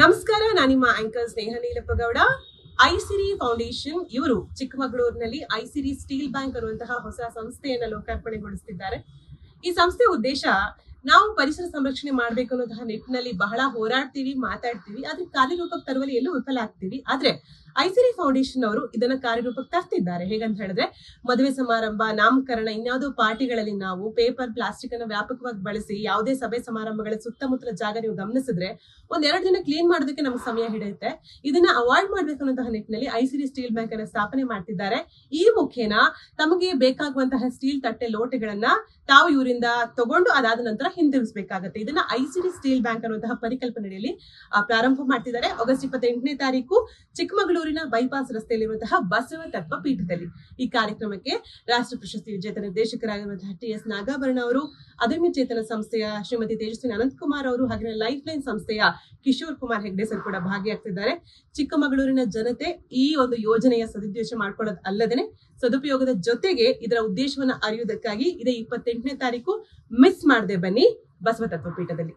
ನಮಸ್ಕಾರ, ನಾನು ನಿಮ್ಮ ಆಂಕರ್ ಸ್ನೇಹ ನೀಲಪ್ಪಗೌಡ. ಐಸಿರಿ ಫೌಂಡೇಶನ್ ಇವರು ಚಿಕ್ಕಮಗಳೂರಿನಲ್ಲಿ ಐಸಿರಿ ಸ್ಟೀಲ್ ಬ್ಯಾಂಕ್ ಅನ್ನುವಂತಹ ಹೊಸ ಸಂಸ್ಥೆಯನ್ನ ಲೋಕಾರ್ಪಣೆಗೊಳಿಸುತ್ತಿದ್ದಾರೆ ಈ ಸಂಸ್ಥೆ ಉದ್ದೇಶ, ನಾವು ಪರಿಸರ ಸಂರಕ್ಷಣೆ ಮಾಡಬೇಕು ಅನ್ನೋಂತಹ ನಿಟ್ಟಿನಲ್ಲಿ ಬಹಳ ಹೋರಾಡ್ತೀವಿ, ಮಾತಾಡ್ತೀವಿ, ಆದ್ರೆ ಕಾರ್ಯರೂಪಕ್ಕೆ ತರುವಲ್ಲಿ ಎಲ್ಲೂ ವಿಫಲ ಆಗ್ತೀವಿ. ಆದ್ರೆ ಐಸಿರಿ ಫೌಂಡೇಶನ್ ಅವರು ಇದನ್ನ ಕಾರ್ಯರೂಪಕ್ಕೆ ತರ್ತಿದ್ದಾರೆ. ಹೇಗಂತ ಹೇಳಿದ್ರೆ, ಮದುವೆ ಸಮಾರಂಭ, ನಾಮಕರಣ, ಇನ್ಯಾವುದೋ ಪಾರ್ಟಿಗಳಲ್ಲಿ ನಾವು ಪೇಪರ್, ಪ್ಲಾಸ್ಟಿಕ್ ಅನ್ನು ವ್ಯಾಪಕವಾಗಿ ಬಳಸಿ ಯಾವುದೇ ಸಭೆ ಸಮಾರಂಭಗಳ ಸುತ್ತಮುತ್ತಲ ಜಾಗ ನೀವು ಗಮನಿಸಿದ್ರೆ, ಒಂದ್ ಎರಡು ದಿನ ಕ್ಲೀನ್ ಮಾಡೋದಕ್ಕೆ ನಮ್ಗೆ ಸಮಯ ಹಿಡಿಯುತ್ತೆ. ಇದನ್ನ ಅವಾಯ್ಡ್ ಮಾಡ್ಬೇಕು ಅನ್ನೋಂತಹ ನಿಟ್ಟಿನಲ್ಲಿ ಐಸಿರಿ ಸ್ಟೀಲ್ ಬ್ಯಾಂಕ್ ಅನ್ನ ಸ್ಥಾಪನೆ ಮಾಡ್ತಿದ್ದಾರೆ. ಈ ಮುಖೇನ ತಮಗೆ ಬೇಕಾಗುವಂತಹ ಸ್ಟೀಲ್ ತಟ್ಟೆ ಲೋಟೆಗಳನ್ನ ತಾವು ಇವರಿಂದ ತಗೊಂಡು ಅದಾದ ನಂತರ ಹಿಂದಿರುಗಿಸಬೇಕಾಗುತ್ತೆ. ಇದನ್ನ ಐಸಿಡಿ ಸ್ಟೀಲ್ ಬ್ಯಾಂಕ್ ಅನ್ನುವಂತಹ ಪರಿಕಲ್ಪನೆಯಲ್ಲಿ ಪ್ರಾರಂಭ ಮಾಡ್ತಿದ್ದಾರೆ. ಆಗಸ್ಟ್ ಇಪ್ಪತ್ತೆಂಟನೇ ತಾರೀಕು ಚಿಕ್ಕಮಗಳೂರಿನ ಬೈಪಾಸ್ ರಸ್ತೆಯಲ್ಲಿರುವಂತಹ ಬಸವ ತತ್ವ ಪೀಠದಲ್ಲಿ ಈ ಕಾರ್ಯಕ್ರಮಕ್ಕೆ ರಾಷ್ಟ್ರ ಪ್ರಶಸ್ತಿ ವಿಜೇತ ನಿರ್ದೇಶಕರಾಗಿರುವಂತಹ ಟಿ ಎಸ್ ನಾಗಾಭರಣ ಅವರು ಅದಮ್ಯ ಚೇತನ ಸಂಸ್ಥೆಯ ಶ್ರೀಮತಿ ತೇಜಸ್ವಿನಿ ಅನಂತಕುಮಾರ್ ಅವರು ಹಾಗೆ ಲೈಫ್ ಲೈನ್ ಸಂಸ್ಥೆಯ ಕಿಶೋರ್ ಕುಮಾರ್ ಹೆಗ್ಡೆ ಸರ್ ಕೂಡ ಭಾಗಿಯಾಗ್ತಿದ್ದಾರೆ. ಚಿಕ್ಕಮಗಳೂರಿನ ಜನತೆ ಈ ಒಂದು ಯೋಜನೆಯ ಸದುದ್ದೇಶ ಮಾಡ್ಕೊಳ್ಳೋದು ಅಲ್ಲದೇನೆ ಸದುಪಯೋಗದ ಜೊತೆಗೆ ಇದರ ಉದ್ದೇಶವನ್ನ ಅರಿಯುವುದಕ್ಕಾಗಿ ಇದೇ ಇಪ್ಪತ್ತೆಂಟನೇ ತಾರೀಕು ಮಿಸ್ ಮಾಡದೆ ಬನ್ನಿ ಬಸವ ತತ್ವ ಪೀಠದಲ್ಲಿ.